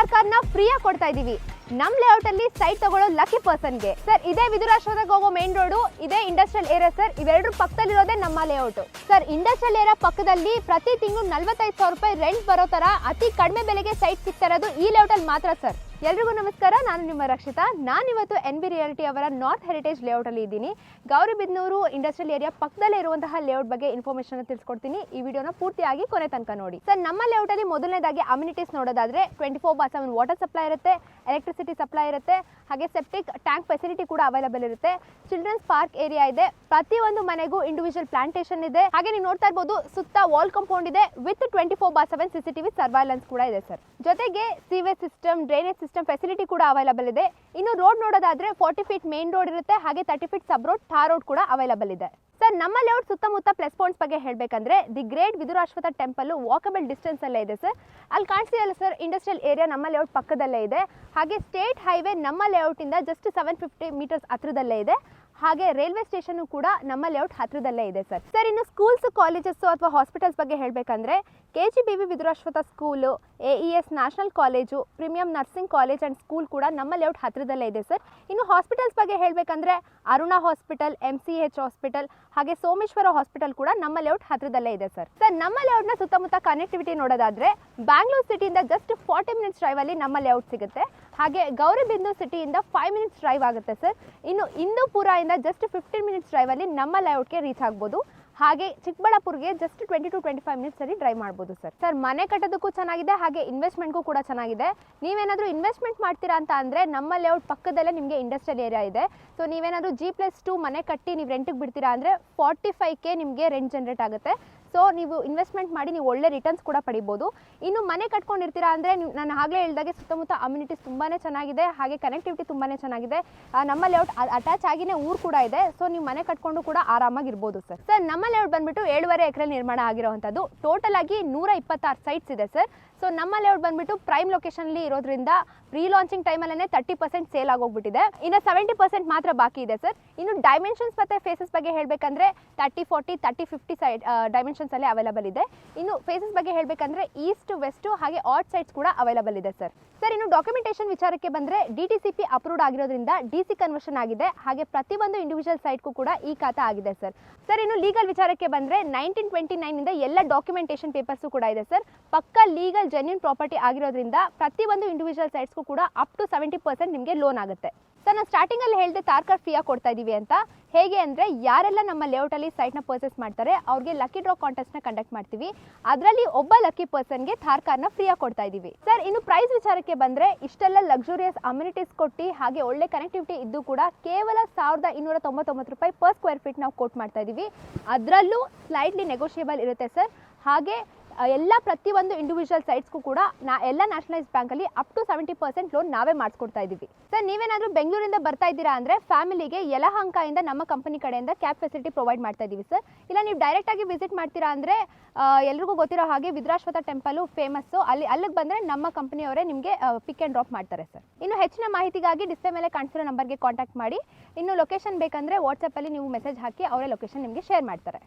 ಥಾರ್ ಕಾರ್ನ ಫ್ರೀಯಾಗಿ ಕೊಡ್ತಾ ಇದೀವಿ. ನಮ್ ಲೇಔಟ್ ಅಲ್ಲಿ ಸೈಟ್ ತಗೊಳ್ಳೋ ಲಕ್ಕಿ ಪರ್ಸನ್ಗೆ. ಸರ್ ಇದೇ ವಿಧುರಾಶ್ರದಾಗ ಹೋಗೋ ಮೇನ್ ರೋಡು ಇದೇ ಇಂಡಸ್ಟ್ರಿಯಲ್ ಏರಿಯಾ ಸರ್ ಇವೆರಡು ಪಕ್ಕದಲ್ಲಿರೋದೇ ನಮ್ಮ ಲೇಔಟ್. ಸರ್ ಇಂಡಸ್ಟ್ರಿಯಲ್ ಏರಿಯಾ ಪಕ್ಕದಲ್ಲಿ ಪ್ರತಿ ತಿಂಗಳು ನಲ್ವತ್ತೈದು ಸಾವಿರ ರೂಪಾಯಿ ರೆಂಟ್ ಬರೋ ತರ ಅತಿ ಕಡಿಮೆ ಬೆಲೆಗೆ ಸೈಟ್ ಸಿಗ್ತಾ ಇರೋದು ಈ ಲೇಔಟ್ ಅಲ್ಲಿ ಮಾತ್ರ ಸರ್ ಎಲ್ರಿಗೂ ನಮಸ್ಕಾರ. ನಾನು ನಿಮ್ಮ ರಕ್ಷಿತಾ. ನಾನಿವತ್ತು ಎನ್ ಬಿ ರಿಯಾಲಿಟಿ ಅವರ ನಾರ್ತ್ ಹೆರಿಟೇಜ್ ಲೇಔಟ್ ಅಲ್ಲಿ ಇದ್ದೀನಿ ಗೌರಿಬಿದ್ನೂರು ಇಂಡಸ್ಟ್ರಿಯಲ್ ಏರಿಯಾ ಪಕ್ಕದಲ್ಲೇ ಇರುವಂತಹ ಲೇಔಟ್ ಬಗ್ಗೆ ಇನ್ಫಾರ್ಮೇಷನ್ ತಿಳಿಸ್ಕೊಡ್ತೀನಿ. ಈ ವಿಡಿಯೋನ ಪೂರ್ತಿಯಾಗಿ ಕೊನೆ ತನಕ ನೋಡಿ. ಸರ್ ನಮ್ಮ ಲೇಔಟ್ ಅಲ್ಲಿ ಮೊದಲನೇದಾಗಿ ಅಮ್ಯುನಿಟೀಸ್ ನೋಡೋದಾದ್ರೆ twenty four bar seven water supply ಇರುತ್ತೆ ಎಲೆಕ್ಟ್ರಿಸಿಟಿ ಸಪ್ಲೈ ಇರುತ್ತೆ, ಹಾಗೆ ಸೆಪ್ಟಿಕ್ ಟ್ಯಾಂಕ್ ಫೆಸಿಲಿಟಿ ಕೂಡ ಅವೈಲೇಬಲ್ ಇರುತ್ತೆ. ಚಿಲ್ಡ್ರನ್ಸ್ ಪಾರ್ಕ್ ಏರಿಯಾ ಇದೆ. ಪ್ರತಿಯೊಂದು ಮನೆಗೂ ಇಂಡಿವಿಜುವಲ್ ಪ್ಲಾಂಟೇಶನ್ ಇದೆ. ಹಾಗೆ ನೀವು ನೋಡ್ತಾ ಇರ್ಬೋದು ಸುತ್ತ ವಾಲ್ ಕಾಂಪೌಂಡ್ ಇದೆ. With twenty four bar seven C C TV surveillance ಕೂಡ ಇದೆ ಸರ್ ಜೊತೆಗೆ ಸಿವೇಜ್ ಸಿಸ್ಟಮ್ ಡ್ರೈನೇಜ್ ಫೆಸಿಲಿಟಿ ಕೂಡ ಅವೈಲಬಲ್ ಇದೆ. ಇನ್ನು ರೋಡ್ ನೋಡೋದಾದ್ರೆ ಫಾರ್ಟಿ ಫೀಟ್ ಮೇನ್ ರೋಡ್ ಇರುತ್ತೆ, ಹಾಗೆ thirty feet sub road tar road ಕೂಡ ಅವೈಲಬಲ್ ಇದೆ. ಸರ್ ನಮ್ಮ ಲೇಔಟ್ ಸುತ್ತಮುತ್ತ ಪ್ಲಸ್ ಪಾಯಿಂಟ್ಸ್ ಬಗ್ಗೆ ಹೇಳಬೇಕಂದ್ರೆ the great Vidurashwatha temple walkable distance ಅಲ್ಲೇ ಇದೆ ಸರ್ ಅಲ್ಲಿ ಕಾಣಿಸ್ತಿದೆಯಲ್ಲ ಸರ್ ಇಂಡಸ್ಟ್ರಿಯಲ್ ಏರಿಯಾ ನಮ್ಮ ಲೇಔಟ್ ಪಕ್ಕದಲ್ಲೇ ಇದೆ. ಹಾಗೆ ಸ್ಟೇಟ್ ಹೈವೇ ನಮ್ಮ ಲೇಔಟಿಂದ ಜಸ್ಟ್ ಸೆವೆನ್ ಫಿಫ್ಟಿ ಮೀಟರ್ಸ್ ಹತ್ರದಲ್ಲೇ ಇದೆ. ಹಾಗೆ ರೈಲ್ವೆ ಸ್ಟೇಷನ್ ಕೂಡ ನಮ್ಮ ಲೇಔಟ್ ಹತ್ರದಲ್ಲೇ ಇದೆ ಸರ್. ಸರ್, ಇನ್ನು ಸ್ಕೂಲ್ಸ್ ಕಾಲೇಜಸ್ ಅಥವಾ ಹಾಸ್ಪಿಟಲ್ಸ್ ಬಗ್ಗೆ ಹೇಳಬೇಕಂದ್ರೆ K G B V Vidurashwatha school A E S national college premium nursing college and school ಕೂಡ ನಮ್ಮ ಲೇಔಟ್ ಹತ್ತಿರದಲ್ಲೇ ಇದೆ ಸರ್. ಇನ್ನು ಹಾಸ್ಪಿಟಲ್ಸ್ ಬಗ್ಗೆ ಹೇಳಬೇಕಂದ್ರೆ Aruna hospital M C H hospital ಹಾಗೆ ಸೋಮೇಶ್ವರ ಹಾಸ್ಪಿಟಲ್ ಕೂಡ ನಮ್ಮ ಲೇಔಟ್ ಹತ್ತಿರದಲ್ಲೇ ಇದೆ ಸರ್. ಸರ್, ನಮ್ಮ ಲೇಔಟ್ನ ಸುತ್ತಮುತ್ತ ಕನೆಕ್ಟಿವಿಟಿ ನೋಡೋದಾದ್ರೆ ಬ್ಯಾಂಗ್ಳೂರ್ ಸಿಟಿಯಿಂದ ಜಸ್ಟ್ ಫಾರ್ಟಿ ಮಿನಿಟ್ಸ್ ಡ್ರೈವಲ್ಲಿ ನಮ್ಮ ಲೇಔಟ್ ಸಿಗುತ್ತೆ. ಹಾಗೆ ಗೌರಿಬಿಂದು ಸಿಟಿಯಿಂದ ಫೈವ್ ಮಿನಿಟ್ಸ್ ಡ್ರೈವ್ ಆಗುತ್ತೆ ಸರ್ ಇನ್ನು ಇಂದೂಪುರ ಇಂದ ಜಸ್ಟ್ ಫಿಫ್ಟೀನ್ ಮಿನಿಟ್ಸ್ ಡ್ರೈವಲ್ಲಿ ನಮ್ಮ ಲೇಔಟ್ಗೆ ರೀಚ್ ಆಗ್ಬೋದು. ಹಾಗೆ ಚಿಕ್ಕಬಳ್ಳಾಪುರ್ಗೆ just twenty two twenty five minutes ಅಲ್ಲಿ ಡ್ರೈವ್ ಮಾಡ್ಬೋದು ಸರ್ ಸರ್ ಮನೆ ಕಟ್ಟೋದಕ್ಕೂ ಚೆನ್ನಾಗಿದೆ, ಹಾಗೆ ಇನ್ವೆಸ್ಟ್ಮೆಂಟ್ಗೂ ಕೂಡ ಚೆನ್ನಾಗಿದೆ. ನೀವೇನಾದರೂ ಇನ್ವೆಸ್ಟ್ಮೆಂಟ್ ಮಾಡ್ತೀರಾ ಅಂತ ಅಂದರೆ ನಮ್ಮ ಲೇಔಟ್ ಪಕ್ಕದಲ್ಲೇ ನಿಮಗೆ ಇಂಡಸ್ಟ್ರಿಯಲ್ ಏರಿಯಾ ಇದೆ. ಸೊ ನೀವೇನಾದರೂ ಜಿ ಪ್ಲಸ್ ಟು ಮನೆ ಕಟ್ಟಿ ನೀವು ರೆಂಟಿಗೆ ಬಿಡ್ತೀರಾ ಅಂದರೆ ಫಾರ್ಟಿ ಫೈವ್ ಕೆ ನಿಮಗೆ ರೆಂಟ್ ಜನರೇಟ್ ಆಗುತ್ತೆ. ಸೊ ನೀವು ಇನ್ವೆಸ್ಟ್ಮೆಂಟ್ ಮಾಡಿ ನೀವು ಒಳ್ಳೆ ರಿಟರ್ನ್ಸ್ ಕೂಡ ಪಡಿಬೋದು. ಇನ್ನು ಮನೆ ಕಟ್ಕೊಂಡಿರ್ತೀರಾ ಅಂದರೆ ನಾನು ಆಗಲೇ ಹೇಳಿದಾಗೆ ಸುತ್ತಮುತ್ತ ಅಮ್ಯುನಿಟೀಸ್ ತುಂಬಾ ಚೆನ್ನಾಗಿದೆ, ಹಾಗೆ ಕನೆಕ್ಟಿವಿಟಿ ತುಂಬಾ ಚೆನ್ನಾಗಿದೆ. ನಮ್ಮ ಲೇಔಟ್ ಅಟ್ಯಾಚ್ ಆಗಿನೇ ಊರು ಕೂಡ ಇದೆ. ಸೊ ನೀವು ಮನೆ ಕಟ್ಕೊಂಡು ಕೂಡ ಆರಾಮಾಗಿ ಇರ್ಬೋದು ಸರ್ ಸರ್ ನಮ್ಮ ಲೇಔಟ್ ಬಂದ್ಬಿಟ್ಟು ಏಳುವರೆ ಎಕರೆ ನಿರ್ಮಾಣ ಆಗಿರುವಂಥದ್ದು. ಟೋಟಲ್ ಆಗಿ ನೂರ ಇಪ್ಪತ್ತಾರು ಸೈಟ್ಸ್ ಇದೆ ಸರ್ ಸೊ ನಮ್ಮ ಲೇಔಟ್ ಬಂದ್ಬಿಟ್ಟು ಪ್ರೈಮ್ ಲೊಕೇಶನ್ಲಿ ಇರೋದ್ರಿಂದ ಪ್ರೀ ಲಾಂಚಿಂಗ್ ಟೈಮಲ್ಲೇ ತರ್ಟಿ ಪರ್ಸೆಂಟ್ ಸೇಲ್ ಆಗೋಗ್ಬಿಟ್ಟಿದೆ. ಇನ್ನು ಸೆವೆಂಟಿ ಪರ್ಸೆಂಟ್ ಮಾತ್ರ ಬಾಕಿ ಇದೆ ಸರ್ ಇನ್ನು ಡೈಮೆನ್ಷನ್ಸ್ ಮತ್ತು ಫೇಸಸ್ ಬಗ್ಗೆ ಹೇಳಬೇಕಂದ್ರೆ thirty forty thirty fifty side dimensions ಅಲ್ಲಿ ಅವೈಲಬಲ್ ಇದೆ. ಇನ್ನು ಫೇಸಸ್ ಬಗ್ಗೆ ಹೇಳಬೇಕಂದ್ರೆ ಈಸ್ಟ್ ವೆಸ್ಟ್ ಹಾಗೆ ಆಟ್ ಸೈಡ್ಸ್ ಕೂಡ ಅವೈಲಬಲ್ ಇದೆ ಸರ್ ಸರ್ ಇನ್ನು ಡಾಕ್ಯುಮೆಂಟೇಷನ್ ವಿಚಾರಕ್ಕೆ ಬಂದ್ರೆ D T C P approved ಆಗಿರೋದ್ರಿಂದ ಡಿ ಸಿ ಕನ್ವರ್ಷನ್ ಆಗಿದೆ. ಹಾಗೆ ಪ್ರತಿಯೊಂದು ಇಂಡಿವಿಜುವಲ್ ಸೈಟ್ಗೂ ಕೂಡ ಈ ಖಾತಾ ಆಗಿದೆ ಸರ್ ಸರ್ ಇನ್ನು ಲೀಗಲ್ ವಿಚಾರಕ್ಕೆ ಬಂದ್ರೆ ನೈನ್ಟೀನ್ ಟ್ವೆಂಟಿ ನೈನಿಂದ ಎಲ್ಲ ಡಾಕ್ಯುಮೆಂಟೇಷನ್ ಪೇಪರ್ಸು ಕೂಡ ಇದೆ ಸರ್ ಪಕ್ಕ ಲೀಗಲ್ ಜೆನ್ಯೂನ್ ಪ್ರಾಪರ್ಟಿ ಆಗಿರೋದ್ರಿಂದ ಪ್ರತಿಯೊಂದು ಇಂಡಿವಿಜುವಲ್ ಸೈಟ್ಸ್ಗೂ ಕೂಡ ಅಪ್ ಟು ಸೆವೆಂಟಿ ಪರ್ಸೆಂಟ್ ನಿಮಗೆ ಲೋನ್ ಆಗುತ್ತೆ. ಸರ್, ನಾನು ಸ್ಟಾರ್ಟಿಂಗಲ್ಲಿ ಹೇಳಿದೆ ತಾರ್ ಕಾರ್ಡ್ ಫ್ರೀಯಾಗಿ ಕೊಡ್ತಾ ಇದ್ದೀವಿ ಅಂತ. ಹೇಗೆ ಅಂದರೆ, ಯಾರೆಲ್ಲ ನಮ್ಮ ಲೇಔಟಲ್ಲಿ ಸೈಟ್ನ ಪರ್ಚೇಸ್ ಮಾಡ್ತಾರೆ, ಅವ್ರಿಗೆ ಲಕ್ಕಿ ಡ್ರಾ ಕಾಂಟೆಸ್ಟ್ನ ಕಂಡಕ್ಟ್ ಮಾಡ್ತೀವಿ. ಅದರಲ್ಲಿ ಒಬ್ಬ ಲಕ್ಕಿ ಪರ್ಸನ್ಗೆ ಥಾರ್ ಕಾರ್ನ ಫ್ರೀಯಾಗಿ ಕೊಡ್ತಾ ಇದ್ದೀವಿ ಸರ್ ಇನ್ನು ಪ್ರೈಸ್ ವಿಚಾರಕ್ಕೆ ಬಂದರೆ, ಇಷ್ಟೆಲ್ಲ ಲಕ್ಸುರಿಯಸ್ ಅಮ್ಯುನಿಟೀಸ್ ಕೊಟ್ಟು, ಹಾಗೆ ಒಳ್ಳೆ ಕನೆಕ್ಟಿವಿಟಿ ಇದ್ದು ಕೂಡ ಕೇವಲ ಸಾವಿರದ ಇನ್ನೂರ ತೊಂಬತ್ತೊಂಬತ್ತು ರೂಪಾಯಿ ಪರ್ ಸ್ಕ್ವೇರ್ ಫೀಟ್ ನಾವು ಕೋಟ್ ಮಾಡ್ತಾ ಇದ್ದೀವಿ ಅದರಲ್ಲೂ ಸ್ಲೈಟ್ಲಿ ನೆಗೋಷಿಯೇಬಲ್ ಇರುತ್ತೆ ಸರ್ ಹಾಗೆ ಎಲ್ಲ ಪ್ರತಿಯೊಂದು ಇಂಡಿವಿಜುವಲ್ ಸೈಟ್ಸ್ಗೂ ಕೂಡ ನಾ, ಎಲ್ಲ ನ್ಯಾಷನಲೈಸ್ ಬ್ಯಾಂಕಲ್ಲಿ up to seventy percent loan ನಾವೇ ಮಾಡಿಸ್ಕೊಡ್ತಾ ಇದ್ದೀವಿ. ಸರ್ ನೀವೇನಾದರೂ ಬೆಂಗಳೂರಿಂದ ಬರ್ತಾ ಇದ್ದೀರಾ ಅಂದರೆ ಫ್ಯಾಮಿಲಿಗೆ ಯಲಹಂಕದಿಂದ ನಮ್ಮ ಕಂಪನಿ ಕಡೆಯಿಂದ ಕ್ಯಾಬ್ ಫೆಸಿಲಿಟಿ ಪ್ರೊವೈಡ್ ಮಾಡ್ತಾ ಇದ್ದೀವಿ ಸರ್ ಇಲ್ಲ, ನೀವು ಡೈರೆಕ್ಟಾಗಿ ವಿಸಿಟ್ ಮಾಡ್ತೀರಾ ಅಂದರೆ ಎಲ್ರಿಗೂ ಗೊತ್ತಿರೋ ಹಾಗೆ ವಿದ್ರಾಶ್ವತ ಟೆಂಪಲು ಫೇಮಸ್ಸು ಅಲ್ಲಿ, ಅಲ್ಲಿಗೆ ಬಂದರೆ ನಮ್ಮ ಕಂಪನಿಯವರೇ ನಿಮಗೆ ಪಿಕ್ ಆ್ಯಂಡ್ ಡ್ರಾಪ್ ಮಾಡ್ತಾರೆ ಸರ್ ಇನ್ನು ಹೆಚ್ಚಿನ ಮಾಹಿತಿಗಾಗಿ ಡಿಸ್ಪ್ಲೇ ಮೇಲೆ ಕಾಣಿಸಿರೋ ನಂಬರ್ಗೆ ಕಾಂಟ್ಯಾಕ್ಟ್ ಮಾಡಿ. ಇನ್ನು ಲೊಕೇಶನ್ ಬೇಕಂದರೆ ವಾಟ್ಸಪ್ಪಲ್ಲಿ ನೀವು ಮೆಸೇಜ್ ಹಾಕಿ, ಅವರೇ ಲೊಕೇಶನ್ ನಿಮಗೆ ಶೇರ್ ಮಾಡ್ತಾರೆ.